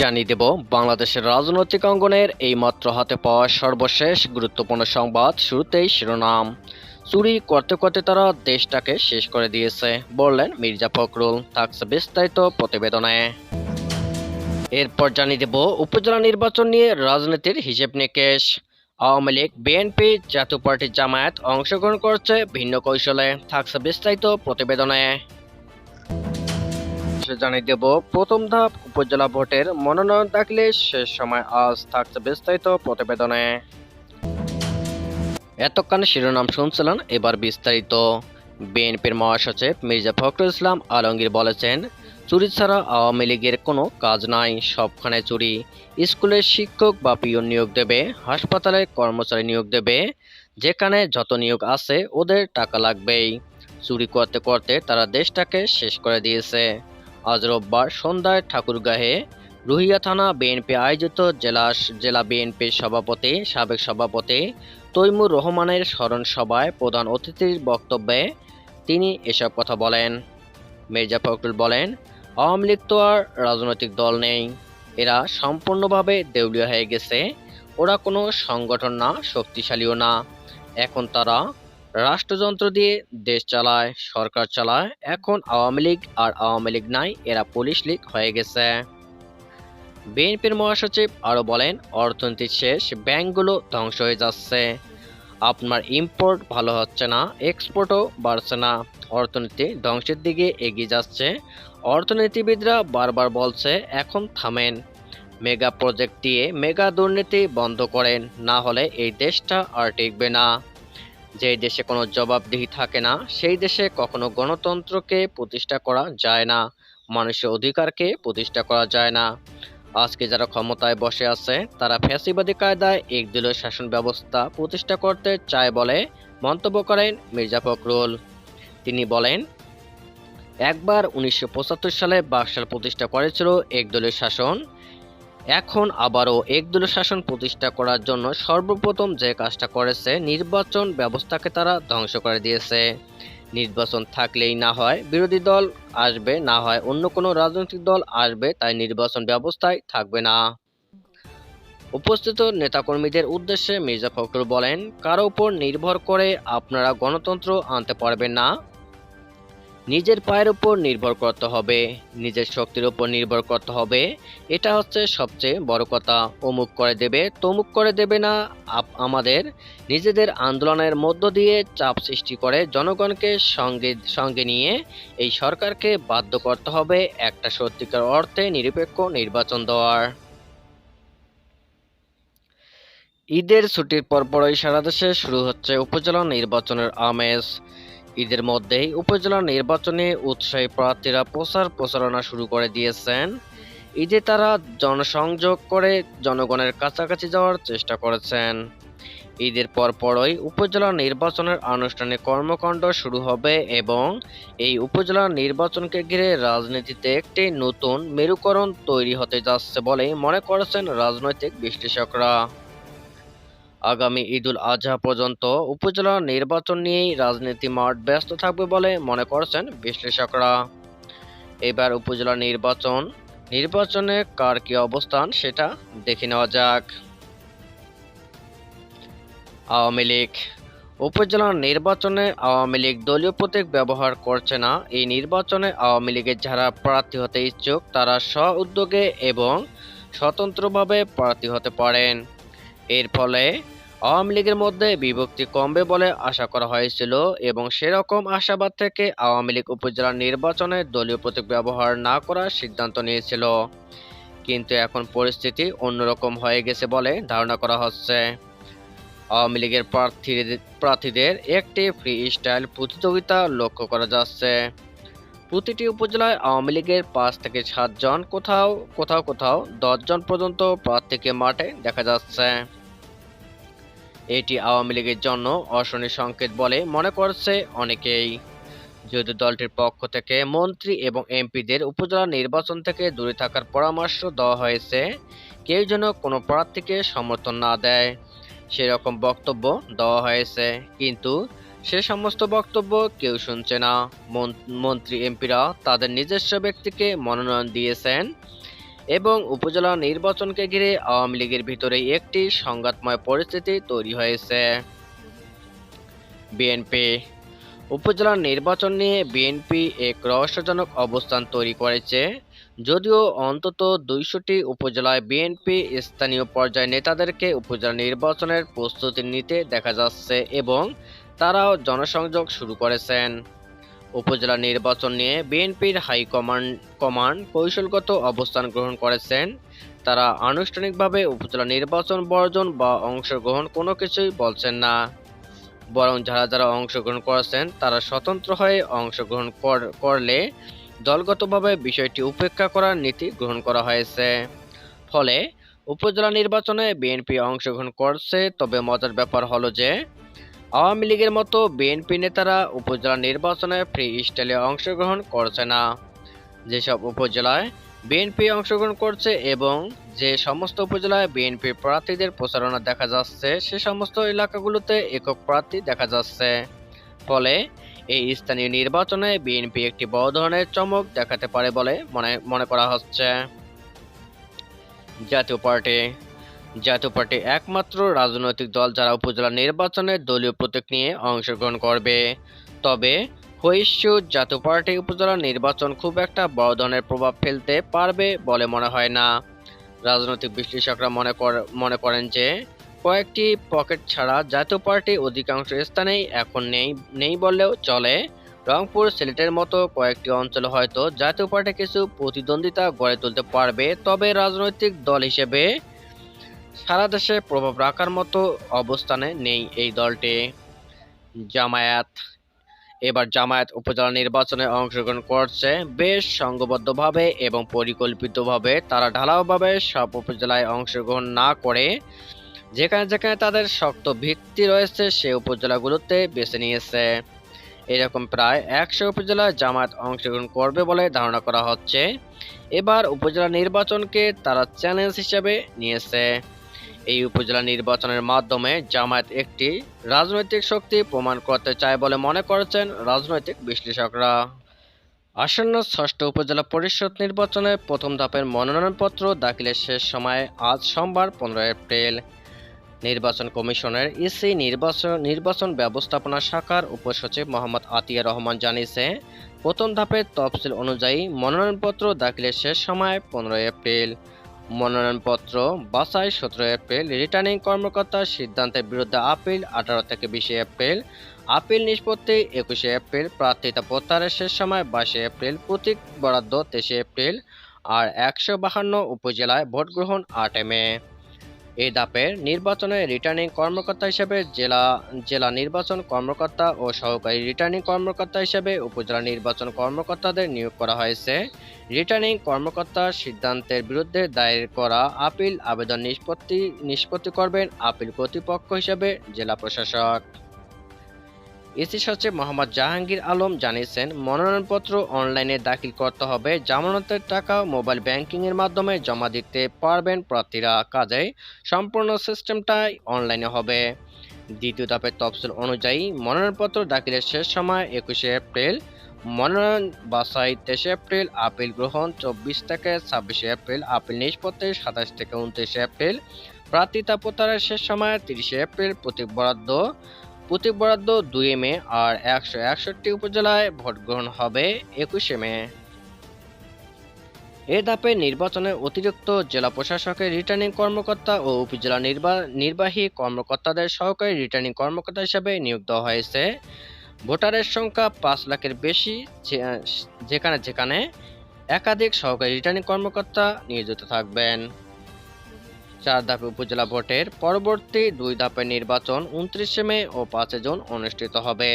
জানিয়ে দেব, বাংলাদেশের রাজনৈতিক অঙ্গনের এই মাত্র হাতে পাওয়া সর্বশেষ গুরুত্বপূর্ণ সংবাদ শুরুতেই শিরোনাম। চুরি করতে করতে তারা দেশটাকে শেষ করে দিয়েছে, বললেন মির্জা ফখরুল, থাকছে বিস্তারিত প্রতিবেদনে। এরপর জানিয়ে দেব, উপজেলা নির্বাচন নিয়ে রাজনীতির হিসেব নিকেশ। আওয়ামী লীগ, বিএনপি জাতীয় পার্টির জামায়াত অংশগ্রহণ করছে ভিন্ন কৌশলে। থাকছে বিস্তারিত প্রতিবেদনে। জানিয়ে দেব, প্রথম ধাপ উপজেলা ভোটের মনোনয়ন দাখিলে শেষ সময় আজ থাকছে বিস্তারিত প্রতিবেদনে। এতক্ষণ শিরোনাম শুনছিলেন, এবার বিস্তারিত। বিএনপির মহাসচিব মির্জা ফখরুল ইসলাম আলমগীর বলেছেন চুরি ছাড়া আওয়ামী লীগের কোনো কাজ নাই, সবখানে চুরি। স্কুলের শিক্ষক বা পিয়ন নিয়োগ দেবে, হাসপাতালে কর্মচারী নিয়োগ দেবে, যেখানে যত নিয়োগ আছে ওদের টাকা লাগবেই। চুরি করতে করতে তারা দেশটাকে শেষ করে দিয়েছে। আজ রোববার সন্ধ্যায় ঠাকুরগাঁহে রুহিয়া থানা বিএনপি আয়োজিত জেলা জেলা বিএনপির সভাপতি, সাবেক সভাপতি তৈমুর রহমানের স্মরণ সভায় প্রধান অতিথির বক্তব্যে তিনি এসব কথা বলেন। মির্জা ফখরুল বলেন আওয়ামী লীগ তো আর রাজনৈতিক দল নেই। এরা সম্পূর্ণভাবে দেউলিয়া হয়ে গেছে। ওরা কোনো সংগঠন না, শক্তিশালীও না। এখন তারা রাষ্ট্রযন্ত্র দিয়ে দেশ চালায়, সরকার চালায়। এখন আওয়ামী লীগ আর আওয়ামী লীগ নাই, এরা পুলিশ লীগ হয়ে গেছে। বিএনপির মহাসচিব আরও বলেন, অর্থনীতি শেষ, ব্যাংকগুলো ধ্বংস হয়ে যাচ্ছে। আপনার ইম্পোর্ট ভালো হচ্ছে না এক্সপোর্টও বাড়ছে না। অর্থনীতি ধ্বংসের দিকে এগিয়ে যাচ্ছে। অর্থনীতিবিদরা বারবার বলছে, এখন থামেন। মেগা প্রজেক্ট দিয়ে মেগা দুর্নীতি বন্ধ করেন, না হলে এই দেশটা আর টিকবে না। যেই দেশে কোনো জবাবদিহি থাকে না, সেই দেশে কখনো গণতন্ত্রকে প্রতিষ্ঠা করা যায় না, মানুষের অধিকারকে প্রতিষ্ঠা করা যায় না। আজকে যারা ক্ষমতায় বসে আছে, তারা ফ্যাসিবাদী কায়দায় একদলীয় শাসন ব্যবস্থা প্রতিষ্ঠা করতে চায় বলে মন্তব্য করেন মির্জা ফখরুল। তিনি বলেন, একবার উনিশশো পঁচাত্তর সালে বাকশাল প্রতিষ্ঠা করেছিল একদলীয় শাসন। এখন আবারও একদলীয় শাসন প্রতিষ্ঠা করার জন্য সর্বপ্রথম যে কাজটা করেছে, নির্বাচন ব্যবস্থাকে তারা ধ্বংস করে দিয়েছে। নির্বাচন থাকলেই না হয় বিরোধী দল আসবে, না হয় অন্য কোনো রাজনৈতিক দল আসবে, তাই নির্বাচন ব্যবস্থায় থাকবে না। উপস্থিত নেতাকর্মীদের উদ্দেশ্যে মির্জা ফখরুল বলেন, কারও উপর নির্ভর করে আপনারা গণতন্ত্র আনতে পারবেন না। নিজের পায়ের উপর নির্ভর করতে হবে। নিজের শক্তির উপর নির্ভর করতে হবে। এটা হচ্ছে সবচেয়ে বড় কথা। অমুক করে দেবে, তমুক করে দেবে না। আমাদের নিজেদের আন্দোলনের মধ্য দিয়ে চাপ সৃষ্টি করে জনগণকে সঙ্গে সঙ্গে নিয়ে এই সরকারকে বাধ্য করতে হবে একটা সত্যিকার অর্থে নিরপেক্ষ নির্বাচন দেওয়ার। ঈদের ছুটির পরপরই সারা দেশে শুরু হচ্ছে উপজেলা নির্বাচনের আমেজ। ঈদের মধ্যেই উপজেলা নির্বাচনে উৎসাহী প্রার্থীরা প্রচার প্রচারণা শুরু করে দিয়েছেন। ঈদে তারা জনসংযোগ করে জনগণের কাছাকাছি যাওয়ার চেষ্টা করেছেন। ঈদের পরপরই উপজেলা নির্বাচনের আনুষ্ঠানিক কর্মকাণ্ড শুরু হবে এবং এই উপজেলা নির্বাচনকে ঘিরে রাজনীতিতে একটি নতুন মেরুকরণ তৈরি হতে যাচ্ছে বলে মনে করেছেন রাজনৈতিক বিশ্লেষকরা। আগামী ঈদুল আজহা পর্যন্ত উপজেলা নির্বাচন নিয়েই রাজনীতি মাঠ ব্যস্ত থাকবে বলে মনে করছেন বিশ্লেষকরা। এবার উপজেলা নির্বাচন, নির্বাচনে কার কি অবস্থান সেটা দেখে নেওয়া যাক। আওয়ামী লীগ, উপজেলা নির্বাচনে আওয়ামী লীগ দলীয় প্রতীক ব্যবহার করছে না। এই নির্বাচনে আওয়ামী লীগের যারা প্রার্থী হতে ইচ্ছুক, তারা স্ব উদ্যোগে এবং স্বতন্ত্রভাবে প্রার্থী হতে পারেন। এর ফলে আওয়ামী লীগের মধ্যে বিভক্তি কমবে বলে আশা করা হয়েছিল এবং সেরকম আশাবাদ থেকে আওয়ামী লীগ উপজেলা নির্বাচনে দলীয় প্রতীক ব্যবহার না করার সিদ্ধান্ত নিয়েছিল। কিন্তু এখন পরিস্থিতি অন্যরকম হয়ে গেছে বলে ধারণা করা হচ্ছে। আওয়ামী লীগের প্রার্থীদের একটি ফ্রি স্টাইল প্রতিযোগিতা লক্ষ্য করা যাচ্ছে। প্রতিটি উপজেলায় আওয়ামী লীগের পাঁচ থেকে সাতজন কোথাও কোথাও কোথাও দশজন পর্যন্ত প্রার্থীকে মাঠে দেখা যাচ্ছে। এটি আওয়ামী লীগের জন্য অশনি সংকেত বলে মনে করছে অনেকেই। যদি দলটির পক্ষ থেকে মন্ত্রী এবং এমপিদের উপজেলা নির্বাচন থেকে দূরে থাকার পরামর্শ দেওয়া হয়েছে, কেউ যেন কোনো প্রার্থীকে সমর্থন না দেয়। সেরকম বক্তব্য দেওয়া হয়েছে, কিন্তু সে সমস্ত বক্তব্য কেউ শুনছে না। মন- মন্ত্রী এমপিরা তাদের নিজস্ব ব্যক্তিকে মনোনয়ন দিয়েছেন। এবং উপজেলা নির্বাচনকে ঘিরে আওয়ামী লীগের ভিতরে একটি সংঘাতময় পরিস্থিতি তৈরি হয়েছে। বিএনপি উপজেলা নির্বাচন নিয়ে বিএনপি এক রহস্যজনক অবস্থান তৈরি করেছে। যদিও অন্তত দুইশোটি উপজেলায় বিএনপি স্থানীয় পর্যায়ে নেতাদেরকে উপজেলা নির্বাচনের প্রস্তুতি নিতে দেখা যাচ্ছে এবং তারাও জনসংযোগ শুরু করেছেন। উপজেলা নির্বাচন নিয়ে বিএনপির হাইকমান্ড কমান্ড কৌশলগত অবস্থান গ্রহণ করেছেন। তারা আনুষ্ঠানিকভাবে উপজেলা নির্বাচন বর্জন বা অংশগ্রহণ কোনো কিছুই বলছেন না। বরং যারা যারা অংশগ্রহণ করেছেন, তারা স্বতন্ত্র হয়ে অংশগ্রহণ কর- করলে দলগতভাবে বিষয়টি উপেক্ষা করার নীতি গ্রহণ করা হয়েছে। ফলে উপজেলা নির্বাচনে বিএনপি অংশগ্রহণ করছে, তবে মজার ব্যাপার হলো যে আওয়ামী লীগের মতো বিএনপি নেতারা উপজেলা নির্বাচনে ফ্রি স্টাইলে অংশগ্রহণ করছে না। যেসব উপজেলায় বিএনপি অংশগ্রহণ করছে এবং যে সমস্ত উপজেলায় বিএনপি প্রার্থীদের প্রচারণা দেখা যাচ্ছে, সে সমস্ত এলাকাগুলোতে একক প্রার্থী দেখা যাচ্ছে। ফলে এই স্থানীয় নির্বাচনে বিএনপি একটি বড় ধরনের চমক দেখাতে পারে বলে মনে মনে করা হচ্ছে। জাতীয় পার্টি জাতীয় পার্টি একমাত্র রাজনৈতিক দল যারা উপজেলা নির্বাচনে দলীয় প্রতীক নিয়ে অংশগ্রহণ করবে। তবে হইস্যু জাতীয় পার্টি উপজেলা নির্বাচন খুব একটা বড় ধরনের প্রভাব ফেলতে পারবে বলে মনে হয় না। রাজনৈতিক বিশ্লেষকরা মনে মনে করেন যে কয়েকটি পকেট ছাড়া জাতীয় পার্টি অধিকাংশ স্থানেই এখন নেই নেই বললেও চলে। রংপুর সিলেটের মতো কয়েকটি অঞ্চলে হয়তো জাতীয় পার্টি কিছু প্রতিদ্বন্দ্বিতা গড়ে তুলতে পারবে, তবে রাজনৈতিক দল হিসেবে সারা দেশে প্রভাব রাখার মতো অবস্থানে নেই এই দলটি। জামায়াত, এবার জামায়াত উপজেলা নির্বাচনে অংশগ্রহণ করছে। বেশ সংঘবদ্ধভাবে এবং পরিকল্পিতভাবে তারা ঢালাওভাবে সব উপজেলায় অংশগ্রহণ না করে, যেখানে যেখানে তাদের শক্ত ভিত্তি রয়েছে, সে উপজেলাগুলোতে বেছে নিয়েছে। এরকম প্রায় একশো উপজেলায় জামায়াত অংশগ্রহণ করবে বলে ধারণা করা হচ্ছে। এবার উপজেলা নির্বাচনকে তারা চ্যালেঞ্জ হিসেবে নিয়েছে। এই উপজেলা নির্বাচনের মাধ্যমে জামায়াত একটি রাজনৈতিক শক্তি প্রমাণ করতে চায় বলে মনে করছেন রাজনৈতিক বিশ্লেষকরা। আসন্ন ষষ্ঠ উপজেলা পরিষদ নির্বাচনে প্রথম ধাপের মনোনয়নপত্র দাখিলের শেষ সময় আজ সোমবার পনেরো এপ্রিল। নির্বাচন কমিশনের ইসি নির্বাচন নির্বাচন ব্যবস্থাপনা শাখার উপসচিব মোহাম্মদ আতিয়া রহমান জানিয়েছে, প্রথম ধাপের তফসিল অনুযায়ী মনোনয়নপত্র দাখিলের শেষ সময় পনেরো এপ্রিল। মনোনয়নপত্র বাছাই সতেরো এপ্রিল, রিটার্নিং কর্মকর্তার সিদ্ধান্তের বিরুদ্ধে আপিল আঠারো থেকে বিশে এপ্রিল, আপিল নিষ্পত্তি একুশে এপ্রিল, প্রার্থিতা প্রত্যাহারের শেষ সময় বাইশে এপ্রিল, প্রতীক বরাদ্দ তেইশে এপ্রিল, আর একশো বাহান্ন উপজেলায় ভোট গ্রহণ আট মে। এই ধাপের নির্বাচনে রিটার্নিং কর্মকর্তা হিসেবে জেলা জেলা নির্বাচন কর্মকর্তা ও সহকারী রিটার্নিং কর্মকর্তা হিসেবে উপজেলা নির্বাচন কর্মকর্তাদের নিয়োগ করা হয়েছে। রিটার্নিং কর্মকর্তার সিদ্ধান্তের বিরুদ্ধে দায়ের করা আপিল আবেদন নিষ্পত্তি নিষ্পত্তি করবেন আপিল কর্তৃপক্ষ হিসেবে জেলা প্রশাসক। ইসি সচিব মোহাম্মদ জাহাঙ্গীর আলম। জানিয়েছেন, মনোনয়নপত্র অনলাইনে দাখিল করতে হবে, জামানতের টাকা মোবাইল ব্যাংকিং এর মাধ্যমে জমা দিতে পারবেন প্রার্থীরা। কাজেই সম্পূর্ণ সিস্টেমটাই অনলাইনে হবে। দ্বিতীয় ধাপের তফসিল অনুযায়ী মনোনয়নপত্র দাখিলের শেষ সময় একুশে এপ্রিল। মনোনয়ন বাছাই তেইশে এপ্রিল, আপিল গ্রহণ চব্বিশ থেকে ছাব্বিশে এপ্রিল, আপিল নিষ্পত্তি সাতাশ থেকে উনত্রিশে এপ্রিল। প্রার্থিতা প্রত্যাহারের শেষ সময় তিরিশে এপ্রিল প্রতীক বরাদ্দ। প্রতীক বরাদ্দ দুই মে আর একশো একষট্টি উপজেলায় ভোট গ্রহণ হবে একুশে মে। এ ধাপে নির্বাচনে অতিরিক্ত জেলা প্রশাসকের রিটার্নিং কর্মকর্তা ও উপজেলা নির্বা- নির্বাহী কর্মকর্তাদের সহকারী রিটার্নিং কর্মকর্তা হিসেবে নিয়োগ দেওয়া হয়েছে। ভোটারের সংখ্যা পাঁচ লাখের বেশি যেখানে যেখানে একাধিক সহকারী রিটার্নিং কর্মকর্তা নিয়োজিত থাকবেন। চার ধাপে উপজেলা ভোটের পরবর্তী দুই ধাপের নির্বাচন উনত্রিশে মে ও পাঁচে জুন অনুষ্ঠিত হবে।